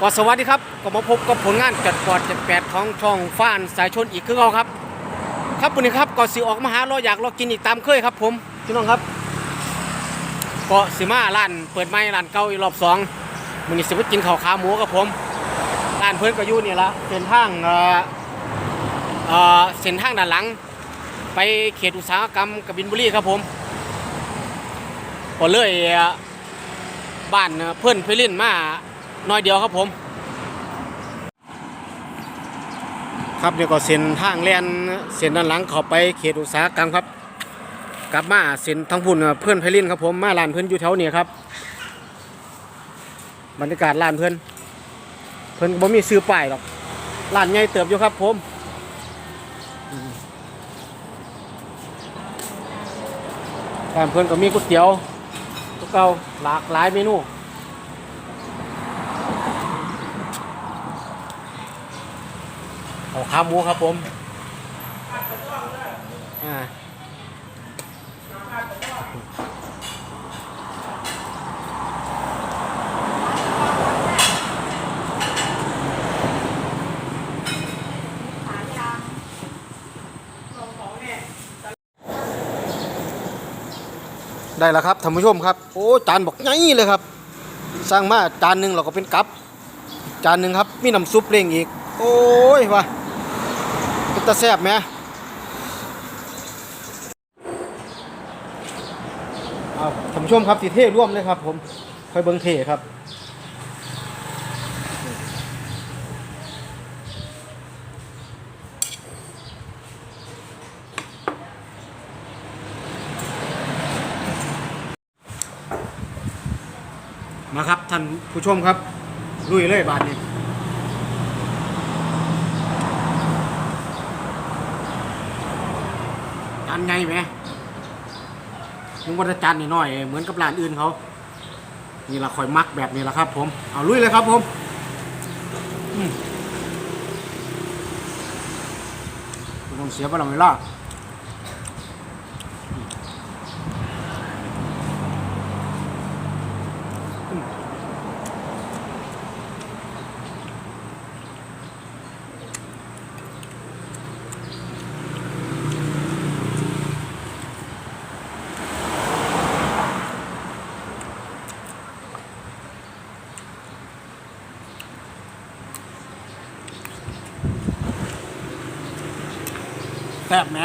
ก็สวัสดีครับก็มาพบกับผลงานจัดปอดจัดแปดของช่องฟ้านสายชนอีกคือเราครับ ครับวันนี้ครับก็สิออกมาหาเราอยากเรากินอีกตามเคยครับ ผมพี่น้องครับก็สิมาร้านเปิดไม้ร้านเก่าอีกรอบสองมันนี้สิมากินข้าวขาหมูกับผมร้านเพื่อนก็อยู่นี่ละเส้นทางเอ่อเออเส้นทางด้านหลัง ไปเขตอุตสาหกรรมกบินบุรีครับผมก็เลยเอ่อบ้านเพื่อนไปเล่นมา น้อยเดียวครับผม ครับเดี๋ยวก็เส้นทางแลนเส้นด้านหลังเข้าไปเขตอุตสาหกรรมครับ กลับมาเส้นทางพุ่นเพื่อนไพลินครับผมมาร้านเพื่อนอยู่แถวนี้ครับบรรยากาศร้านเพื่อนเพื่อนบ่มีซื้อป้ายหรอกร้านใหญ่เติบอยู่ครับผมร้านเพื่อนก็มีก๋วยเตี๋ยวก๋วยเก่าหลากหลายเมนู เอาขาหมูครับผมอ่าได้แล้วครับท่านผู้ชมครับ โอ้จานบอกไงเลยครับ สร้างมาจานหนึ่งเราก็เป็นกับ จานหนึ่งครับ มีน้ำซุปเล้งอีก โอ้ยว่ะ เป็นตาแซ่บไหมเอาท่านผู้ชมครับสีเท่ร่วมเลยครับผมคอยเบิ้งเท่ครับมาครับท่านผู้ชมครับลุยเลยบาทนี้ จานไงไหมมึงวัดจานนี่น้อย เหมือนกับร้านอื่นเขา นี่ละคอยมักแบบนี้ละครับ ผม เอาลุยเลยครับผมต้องเสียเวลาเวลา แซ่บไห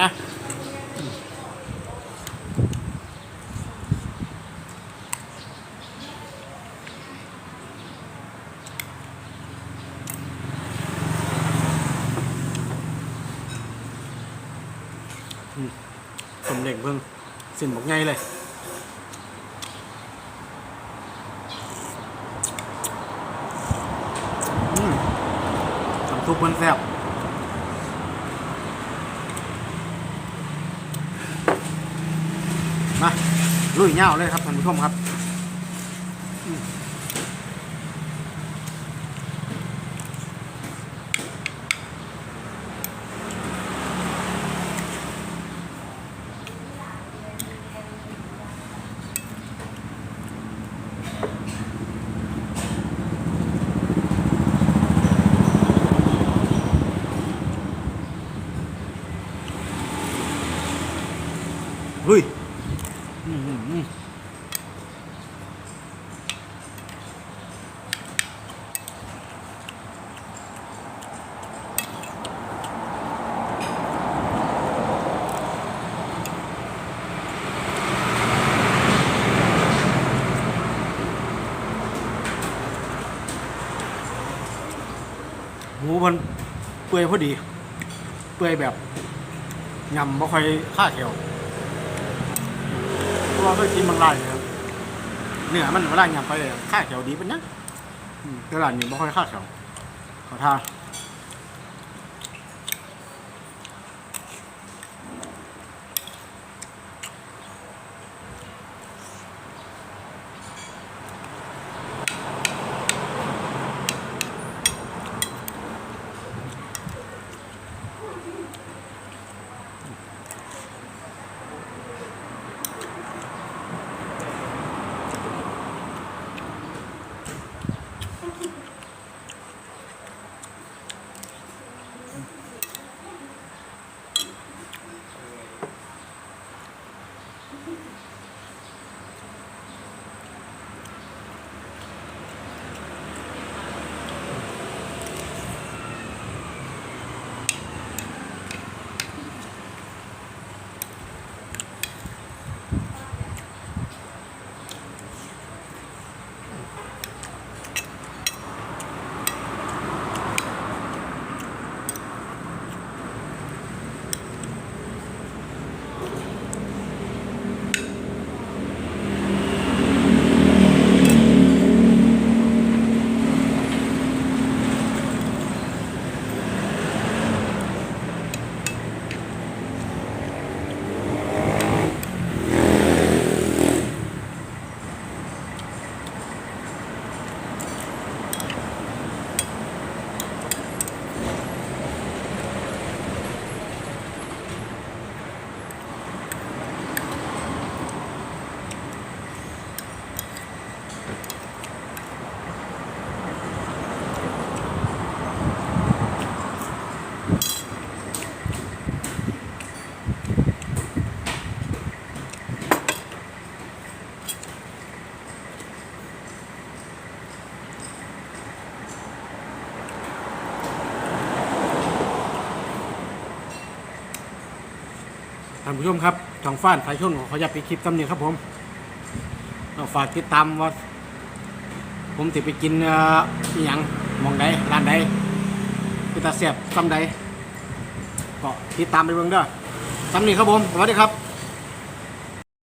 สมเด็จเพิ่งสินบอกไงเลยอืมน้ำซุปมันแซ่บ มาลุยเง่าเลยครับท่านผู้ชมครับลุย หมูมันเปื่อยพอดี เปื่อยแบบยำไม่ค่อยค่าเขียว เพราะว่าเคยกินบางรายครับเนื้อมันเวลาหยำไปเลยค่าเขียวดีเป็นนะอืมแต่ร้านนี้ไม่ค่อยค่าเขียวขอทานานผู้ชมครับช่องฟ้านสายชนขอขออนุญาตไปคลิปตำหนิครับผมเราฝากติดตามว่า ผมติไปกินอีหย่างมองใดร้านใดคือตาเสียบซ้ำใดก็ติดตามไปเบิ่งเด้อซ้ำนี้ครับผมสวัสดีครับ